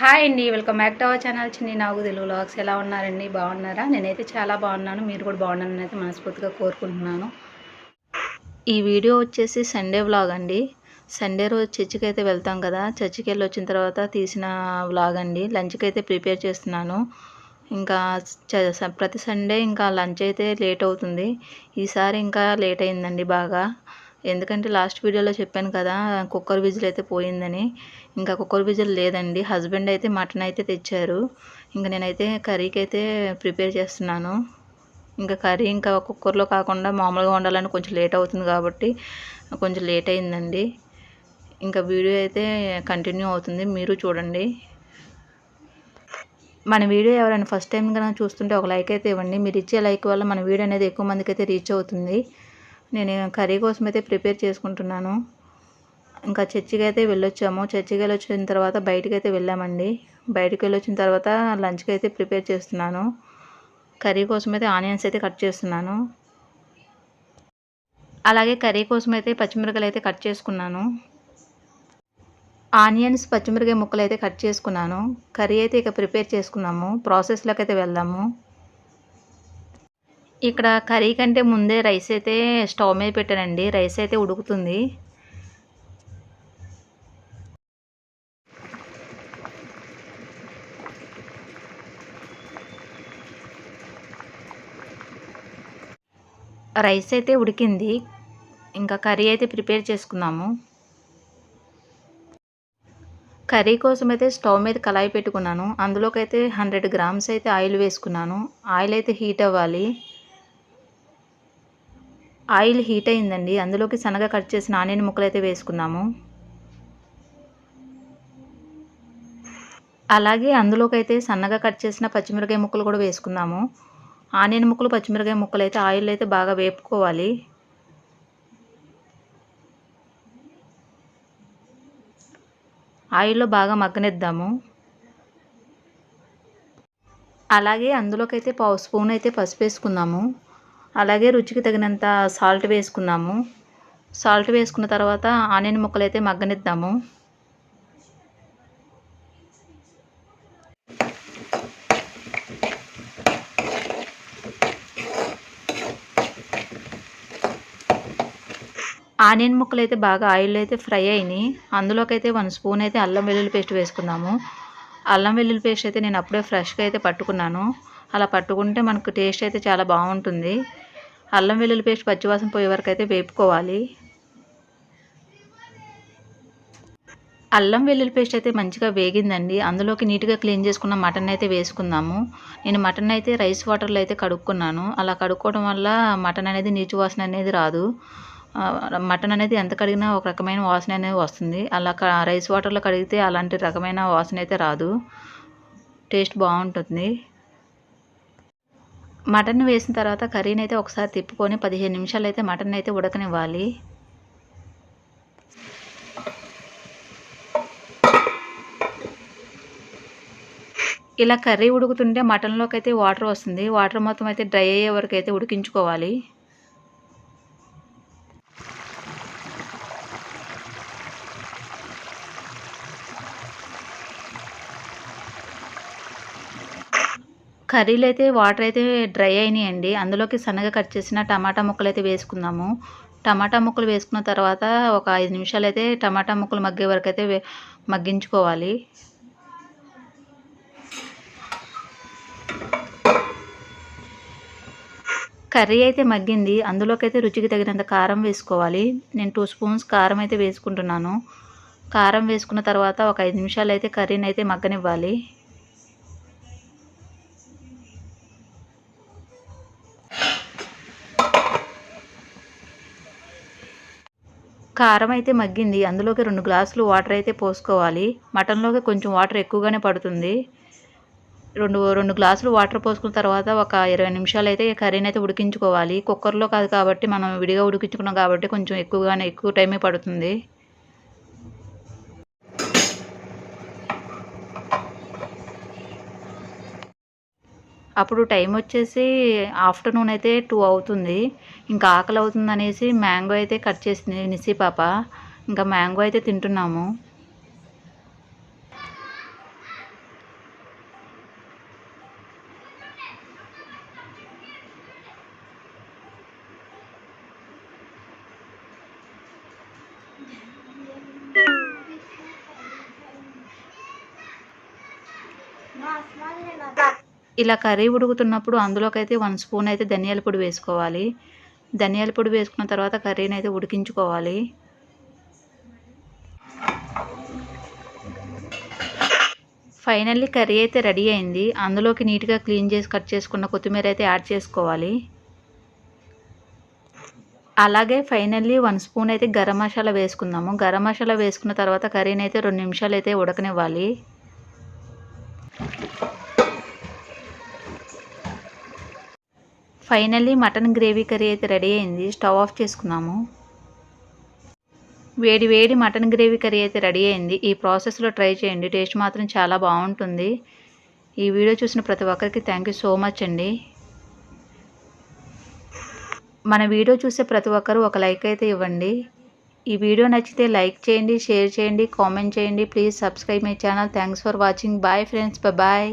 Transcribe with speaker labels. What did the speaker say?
Speaker 1: Hi అండి welcome back to our channel Chinni Nagu Telugu logs ఎలా ఉన్నారండి? బాగున్నారా? నేనైతే చాలా బాగున్నాను. మీరు కూడా బాగున్నారని అయితే మనస్ఫూర్తిగా కోరుకుంటున్నాను. ఈ వీడియో వచ్చేసి సండే వ్లాగ్ అండి. సండే రోజు చర్చికి అయితే వెళ్తాం కదా. చర్చికి వెళ్ళి వచ్చిన తర్వాత తీసిన వ్లాగ్ అండి. లంచ్కి అయితే ప్రిపేర్ చేస్తున్నాను. ఇంకా చ- ప్రతి సండే ఇంకా లంచ్ అయితే లేట్ అవుతుంది. ఈసారి ఇంకా లేట్ అయిందండి బాగా. ఎందుకంటే లాస్ట్ వీడియోలో చెప్పాను కదా కుక్కర్ విజిల్ అయితే పోయిందని. ఇంకా కుక్కర్ విజిల్ లేదండి. హస్బెండ్ అయితే మటన్ అయితే తెచ్చారు. ఇంకా నేనైతే కర్రీకి అయితే ప్రిపేర్ చేస్తున్నాను. ఇంకా కర్రీ ఇంకా కుక్కర్లో కాకుండా మామూలుగా వండాలని కొంచెం లేట్ అవుతుంది కాబట్టి కొంచెం లేట్ అయిందండి. ఇంకా వీడియో అయితే కంటిన్యూ అవుతుంది. మీరు చూడండి. మన వీడియో ఎవరైనా ఫస్ట్ టైం కనుక చూస్తుంటే ఒక లైక్ అయితే ఇవ్వండి. మీరు ఇచ్చే లైక్ వల్ల మన వీడియో అనేది ఎక్కువ మందికి అయితే రీచ్ అవుతుంది. నేను కర్రీ కోసం అయితే ప్రిపేర్ చేసుకుంటున్నాను. ఇంకా చర్చికి అయితే వెళ్ళొచ్చాము. చర్చికి వెళ్ళి వచ్చిన తర్వాత బయటికి అయితే వెళ్ళామండి. బయటికి వెళ్ళొచ్చిన తర్వాత లంచ్కి అయితే ప్రిపేర్ చేస్తున్నాను. కర్రీ కోసం అయితే ఆనియన్స్ అయితే కట్ చేస్తున్నాను. అలాగే కర్రీ కోసం అయితే పచ్చిమిరపకాయలు అయితే కట్ చేసుకున్నాను. ఆనియన్స్ పచ్చిమిరకాయ ముక్కలు అయితే కట్ చేసుకున్నాను. కర్రీ అయితే ఇక ప్రిపేర్ చేసుకున్నాము. ప్రాసెస్లోకి అయితే వెళ్దాము. ఇక్కడ కర్రీ కంటే ముందే రైస్ అయితే స్టవ్ మీద పెట్టానండి. రైస్ అయితే ఉడుకుతుంది. రైస్ అయితే ఉడికింది. ఇంకా కర్రీ అయితే ప్రిపేర్ చేసుకున్నాము కర్రీ కోసం అయితే స్టవ్ మీద కళాయి పెట్టుకున్నాను. అందులోకి అయితే హండ్రెడ్ గ్రామ్స్ అయితే ఆయిల్ వేసుకున్నాను. ఆయిల్ అయితే హీట్ అవ్వాలి. ఆయిల్ హీట్ అయిందండి. అందులోకి సన్నగా కట్ చేసిన ఆనియన్ ముక్కలు అయితే వేసుకున్నాము అలాగే అందులోకి అయితే సన్నగా కట్ చేసిన పచ్చిమిరకాయ ముక్కలు కూడా వేసుకుందాము. ఆనియన్ ముక్కలు పచ్చిమిరకాయ ముక్కలు అయితే ఆయిల్ అయితే బాగా వేపుకోవాలి. ఆయిల్లో బాగా మగ్గనిద్దాము. అలాగే అందులోకైతే పావు స్పూన్ అయితే పసుపు వేసుకుందాము. అలాగే రుచికి తగినంత సాల్ట్ వేసుకుందాము. సాల్ట్ వేసుకున్న తర్వాత ఆనియన్ ముక్కలు అయితే మగ్గనిద్దాము. ఆనియన్ ముక్కలు అయితే బాగా ఆయిల్ అయితే ఫ్రై అయినాయి. అందులోకి అయితే వన్ స్పూన్ అయితే అల్లం వెల్లుల్లి పేస్ట్ వేసుకుందాము. అల్లం వెల్లుల్లి పేస్ట్ అయితే నేను అప్పుడే ఫ్రెష్గా అయితే పట్టుకున్నాను. అలా పట్టుకుంటే మనకు టేస్ట్ అయితే చాలా బాగుంటుంది. అల్లం వెల్లుల్లి పేస్ట్ పచ్చివాసన పోయే వరకు అయితే వేపుకోవాలి. అల్లం వెల్లుల్లి పేస్ట్ అయితే మంచిగా వేగిందండి. అందులోకి నీట్గా క్లీన్ చేసుకున్న మటన్ అయితే వేసుకుందాము. నేను మటన్ అయితే రైస్ వాటర్లో అయితే కడుక్కున్నాను. అలా కడుక్కోవడం వల్ల మటన్ అనేది నీచు వాసన అనేది రాదు. మటన్ అనేది ఎంత కడిగినా ఒక రకమైన వాసన అనేది వస్తుంది. అలా రైస్ వాటర్లో కడిగితే అలాంటి రకమైన వాసన అయితే రాదు. టేస్ట్ బాగుంటుంది. మటన్ వేసిన తర్వాత కర్రీని అయితే ఒకసారి తిప్పుకొని పదిహేను నిమిషాలు అయితే మటన్ అయితే ఉడకనివ్వాలి. ఇలా కర్రీ ఉడుకుతుంటే మటన్లోకి అయితే వాటర్ వస్తుంది. వాటర్ మొత్తం అయితే డ్రై అయ్యే వరకు అయితే ఉడికించుకోవాలి. కర్రీలు అయితే వాటర్ అయితే డ్రై అయినాయండి. అందులోకి సన్నగా కట్ చేసిన టమాటా ముక్కలు అయితే వేసుకుందాము. టమాటా ముక్కలు వేసుకున్న తర్వాత ఒక ఐదు నిమిషాలు అయితే టమాటా ముక్కలు మగ్గే వరకు అయితే మగ్గించుకోవాలి. కర్రీ అయితే మగ్గింది. అందులోకి అయితే రుచికి తగినంత కారం వేసుకోవాలి. నేను టూ స్పూన్స్ కారం అయితే వేసుకుంటున్నాను. కారం వేసుకున్న తర్వాత ఒక ఐదు నిమిషాలు అయితే కర్రీని అయితే మగ్గనివ్వాలి. కారం అయితే మగ్గింది. అందులోకి రెండు గ్లాసులు వాటర్ అయితే పోసుకోవాలి. మటన్లోకి కొంచెం వాటర్ ఎక్కువగానే పడుతుంది. రెండు రెండు గ్లాసులు వాటర్ పోసుకున్న తర్వాత ఒక ఇరవై నిమిషాలు అయితే కర్రీని అయితే ఉడికించుకోవాలి. కుక్కర్లో కాదు కాబట్టి మనం విడిగా ఉడికించుకున్నాం కాబట్టి కొంచెం ఎక్కువగానే ఎక్కువ టైమే పడుతుంది. అప్పుడు టైం వచ్చేసి ఆఫ్టర్నూన్ అయితే టూ అవుతుంది. ఇంకా ఆకలి అవుతుంది అనేసి మ్యాంగో అయితే కట్ చేసింది నిసి పాప. ఇంకా మ్యాంగో అయితే తింటున్నాము. ఇలా కర్రీ ఉడుకుతున్నప్పుడు అందులోకైతే వన్ స్పూన్ అయితే ధనియాల పొడి వేసుకోవాలి. ధనియాల పొడి వేసుకున్న తర్వాత కర్రీని అయితే ఉడికించుకోవాలి. ఫైనల్లీ కర్రీ అయితే రెడీ అయింది. అందులోకి నీట్గా క్లీన్ చేసి కట్ చేసుకున్న కొత్తిమీర అయితే యాడ్ చేసుకోవాలి. అలాగే ఫైనల్లీ వన్ స్పూన్ అయితే గరం మసాలా వేసుకుందాము. గరం మసాలా వేసుకున్న తర్వాత కర్రీని అయితే రెండు నిమిషాలు అయితే ఉడకనివ్వాలి. ఫైనల్లీ మటన్ గ్రేవీ కర్రీ అయితే రెడీ అయింది. స్టవ్ ఆఫ్ చేసుకున్నాము. వేడి వేడి మటన్ గ్రేవీ కర్రీ అయితే రెడీ అయింది. ఈ ప్రాసెస్లో ట్రై చేయండి. టేస్ట్ మాత్రం చాలా బాగుంటుంది. ఈ వీడియో చూసిన ప్రతి ఒక్కరికి థ్యాంక్ యూ సో మచ్ అండి. మన వీడియో చూసే ప్రతి ఒక్కరూ ఒక లైక్ అయితే ఇవ్వండి. ఈ వీడియో నచ్చితే లైక్ చేయండి షేర్ చేయండి కామెంట్ చేయండి. Please subscribe my channel. Thanks for watching. Bye friends. Bye.